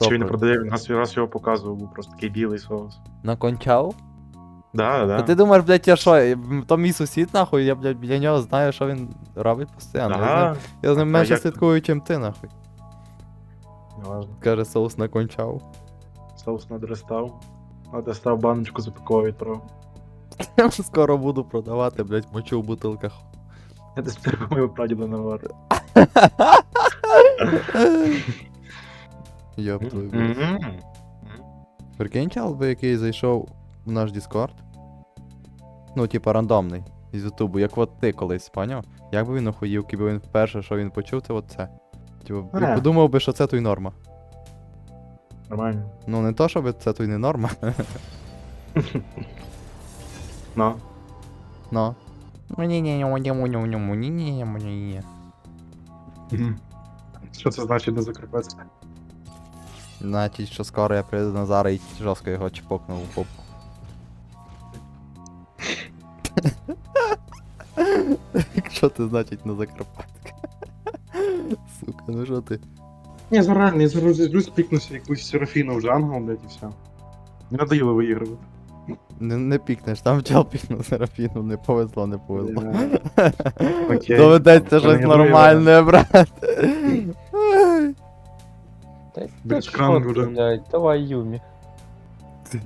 Чи він продає, він раз, раз його показував, був просто такий білий соус. На кончав? Да, да. А ти думаєш, блядь, я що, то мій сусід, нахуй, я, блядь, біля нього знаю, що він робить постійно. Я з ним, я з ним менше як- слідкую, чим ти, нахуй. Неважно. Каже, соус накончав. Соус надростав. Надростав баночку запаковував відправив. Скоро буду продавати, блядь, мочу в бутилках. Я десь перемою прадіда навар. Йоп твою. блядь. Прикинь, чел би який зайшов в наш Discord. Ну, типа рандомний. Із Ютубу, як от ти колись, поняв? Як би він охуїв, якби він вперше, що він почув, це от це. Типу, він Е. подумав би, що це то й норма. Нормально. Ну не то, щоб це то й не норма, Ну. но. Ні-ні-ні-ні-ні-ні-ні-ні-ні-ні. Що це значить не закарпатське? Значить, що скоро я прийду до Назара і жорстко його чпокну у попу. Що це значить на Закарпатське? Сука, ну що ти? Ні, зараз реально, я зараз зайду, спікнуся якусь Серафіну в джангл, блядь, і все. Не надоїло виігрувати. Не, не пікнеш, там чел пікнув Серафіну, не повезло, не повезло. Окей. Доведеться щось нормальне брати. Та Блядь, що кран ти, блядь, давай Юмі.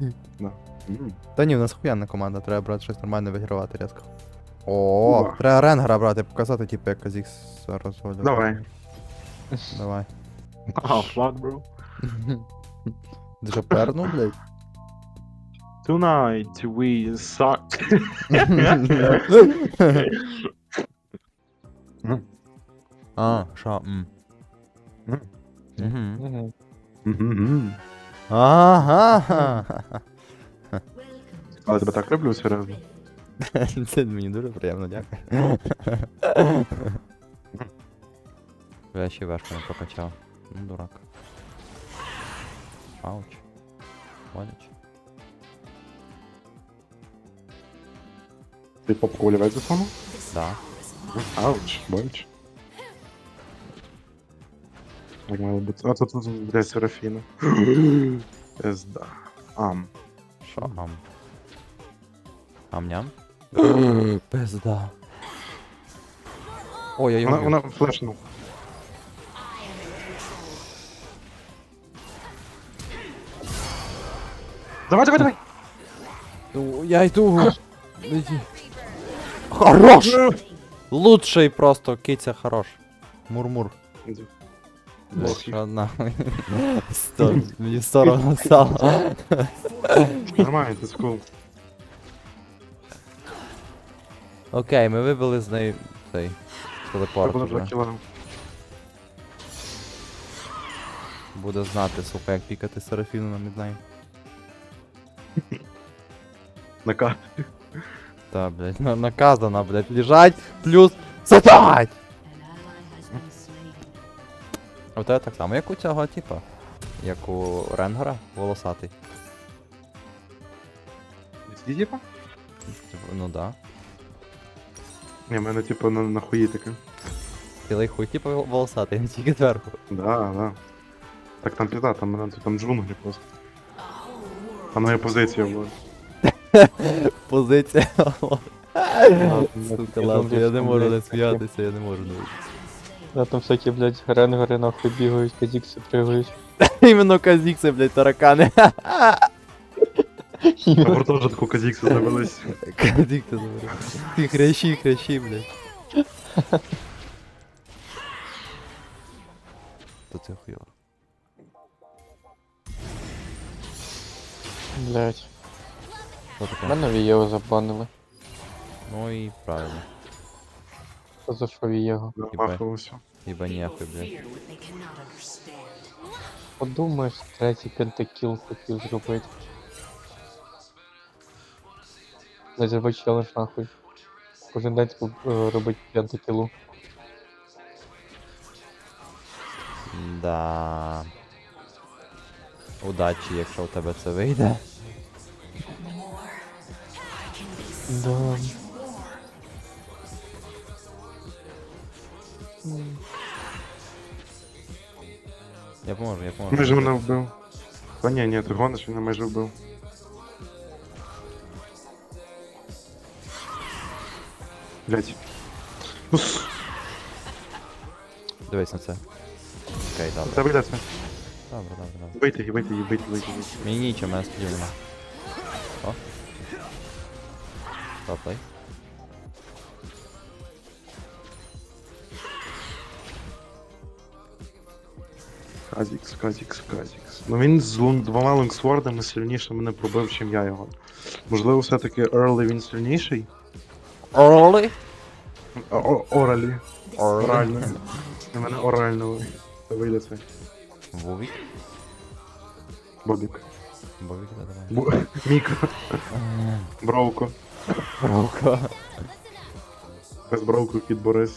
М. Та ні, в нас хуяна команда, треба брати щось нормальне вигравати різко. О, Ува. треба Ренгера брати, показати, типу, як Казікс розводив. Давай. Давай. А, флаг, бро. Ти що пернув, блядь? Tonight we suck. А, м. М. Мгм. Мгм. Ага. Але тебе так люблю, серйозно. Це мені дуже приємно, дякую. Я ще вешку не прокачав. Ну, дурак. Ауч. Боляче. Ти попку олівець засунув? Да. Ауч, болч. Так мало бути. А тут тут, Серафіна. Пизда. Ам. Що ам? Ам-ням? Пизда. Ой, я Вона, його. вона флешнув. Давай, давай, давай! Я йду. Іди. Хорош! Лучший просто, киця хорош. Мур-мур. Бог Що. Сто- Мені соромно стало. Нормально, ти скул. Окей, ми вибили з неї цей телепорт вже кіла. Буде знати, сука, як пікати Серафіну на міднайм. На. Та, блядь, на- наказано, блядь, лежать, плюс сатать! А в тебе так само, як у цього, типа. Як у Ренгера, волосатий. Ці типа? Ну да. Ні, в мене типу на, на хуї таке. Білий хуй, типа волосатий, він тільки зверху. Да, да. Так там пізда, там мене там джунглі просто. Там моя позиція була. Позиція. Ладно, я не можу не сміятися, я не можу не. А там всякі, блядь, ренгери нахуй бігають, казікси пригають. Іменно казікси, блядь, таракани. На гуртожитку казікси завелись. Казікси забери. Ти хрящі, хрящі, блядь. То це хуйово. Блядь. Мене Вієго забанили. Ну і правильно. Що за що Вієго? Бахалося. Хіба ніякої, блядь. Подумаєш, третій пентакіл хотів зробити. Не зроби челендж нахуй. Кожен день е, робить пентакілу. Да. Удачі, якщо у тебе це вийде. Да. Я поможу, я поможу. Майже мене вбив. Та ні, ні, ти гониш, він мене майже вбив. Блять. Ну, с- Дивись на це. Окей, добре. Тебе йде це. Добре, добре, добре. Вийти, її, вийти, її, вийти, вийти, вийти. Мені нічого, мене скидів нема. О. Топлей. Казікс, Казікс, Казікс. Ну він з двома лонгсвордами сильніше мене пробив, чим я його. Можливо, все-таки Ерли він сильніший? О- Оралі. Орально. У мене орально вийде це. Вовік? Бобік. Вовік, да, давай. Міко. Бровко. Бровко. Без бровку кіт Борис.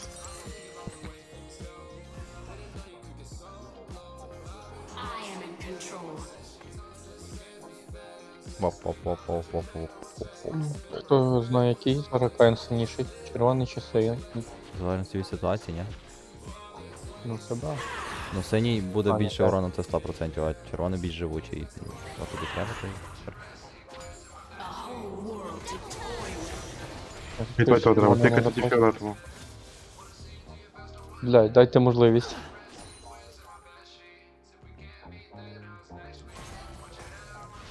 Хто знає, який зараз сильніший, червоний чи синій? Залежності від ситуації, ні? Ну це да. Ну синій буде А, ну, більше так. урону, це 100%, а червоний більш живучий. От тобі треба, то й супер. Тільки фіолетово. Блядь, дайте можливість.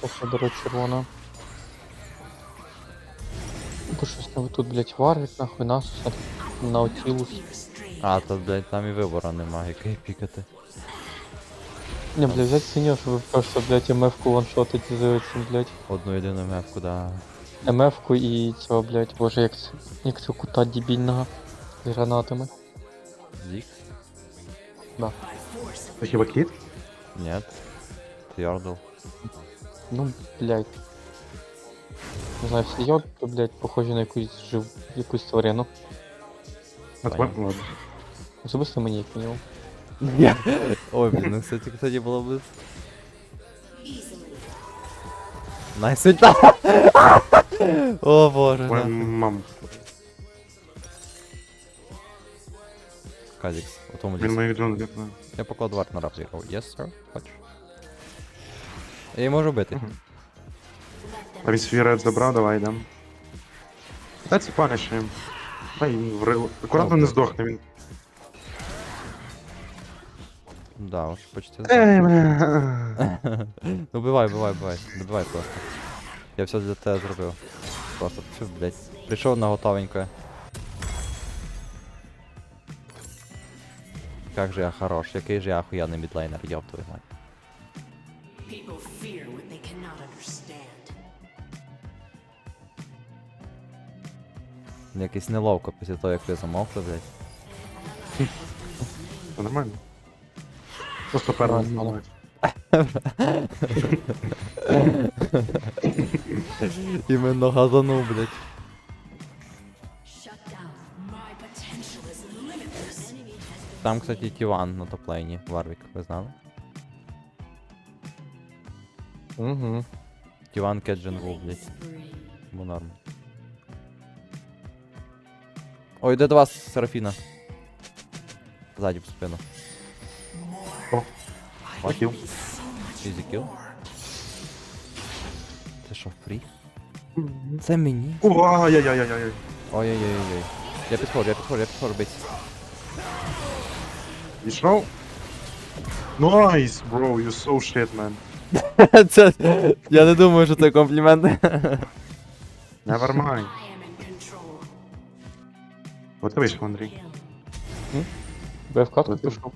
Походу червона. Бо щось там тут, блядь, варвик, нахуй насус, наутілус. А, то, блядь, там і вибору немає, який пікати. Не, блядь, взять синього, щоб просто, блядь, МФ-ку ваншотить з цим, блядь. Одну єдину мепку, да. МФ-ку і цього, блядь, боже, як це, як цього кута дебільного з гранатами. Зік? Це хіба кіт? Нет. Твердл. Ну, блядь. Не знаю, всі йод, блядь, похожі на якусь жив, якусь тварину. А ладно. Особисто мені як мінімум. Ой, блін, ну кстати, кстати, було б... Easily. Найсвіта! О боже, Ой, да. мам. Казікс, у тому Він лісі. мої джон літає. Я покладу варт на раб зіграв. Yes, sir. Хочеш? Я її можу бити. Мгм. Він свій ред забрав, давай йдем. Дай це панишем. Дай їм врило. Акуратно не здохне він. Да, уж почти Ей, здох. бля. Ну бивай, бивай, бивай. Добивай просто. Я все для тебе зробив. Просто, фу, блядь. Прийшов на готовеньке. Как же я хорош, який же я охуєнний мідлейнер, ёб твою мать. Якось неловко після того, як ви замовкли, блядь. Це нормально. Просто перший Нормально. Іменно газанув, блядь. Там, кстати, Тіван на топлейні, Варвік, ви знали? Угу. Тіван Кеджин був, блядь. Тому норм. Ой, йде до вас, Серафіна. Ззаді в спину. О, Хватив. Easy kill. Це що, фрі? Це мені? О, ай-яй-яй-яй-яй. Ой-ой-ой-ой. Я підходжу, я підходжу, я підходжу, бить. Пішов? Nice, bro, you so shit, man. це... Я не думаю, що це комплімент. Never mind. От ти вийшов, Андрій. Бо я в катку пішов.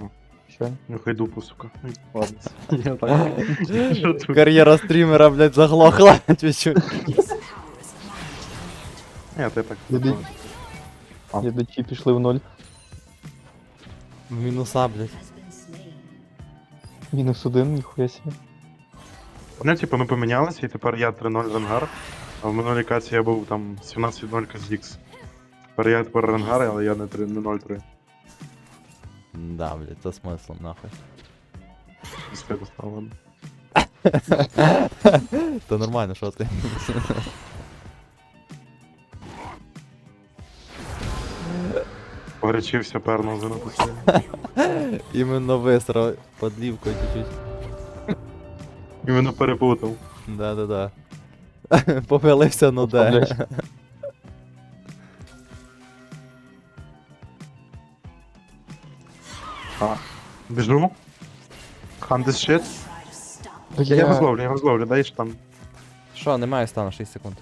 О. Що? Нюхай дупу, сука. Ладно. Я так. Що тут? Кар'єра стрімера, блядь, заглохла. Is Ні, ти так. Іди. Глядачі пішли в ноль. В мінуса, блядь. Мінус один, ніхуя себе. Вони, типу, ми помінялися, і тепер я 3-0 рангар, а в минулій каці я був там 17-0 Казікс. Я тепер рангар, але я не 3 не 0-3. Да, блядь, це смислом, нахуй. З тебе стало. То нормально, що ти? Погорячився, пернув за. Іменно висрав подлівкою чуть-чуть. Іменно перепутав. Да-да-да. Помилився, ну де. Блядь. Біжу. Хан this shit. Я його зловлю, я його зловлю, дай там. Що, немає стану 6 секунд.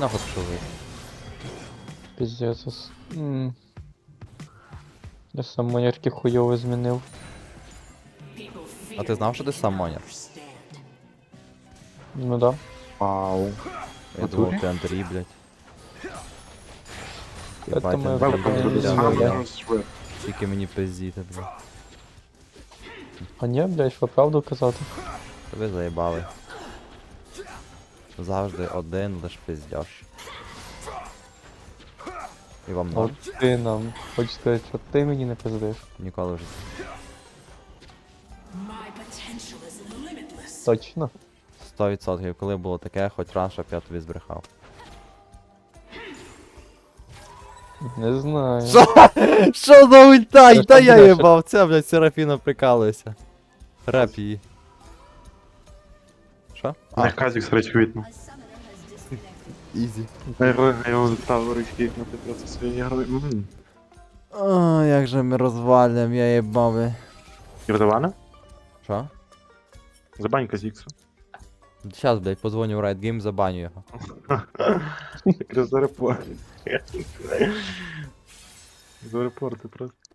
Нахуй пішов ви. Ос- М. Я сам монярки хуйово змінив. А ти знав, що ти сам монер? Ну да. Вау. Я Натурі? думав, ти Андрій, блядь. Тільки мені пиздіти, блядь. А ні, блядь, що правду казати? Ви заїбали. Завжди один лиш пиздяш. І вам От ноль. ти нам. Хочеш сказати, що ти мені не пиздиш. Ніколи вже. My potential is limitless. Точно. 100% коли було таке, хоч раз, щоб я тобі збрехав. Не знаю. Що за ульта? Це Та я буде? їбав, це, блядь, Серафіна прикалується. Реп її. Що? Не казік срать квітну. ізі. Я його- я його став рейкікнути просто грою. Мгм. О, як же ми розвалюємо, я їбав. бля. Кірдована? Що? Забань казікса. Щас, блядь, позвоню в Riot Game, забаню його. Якраз. За репорти просто.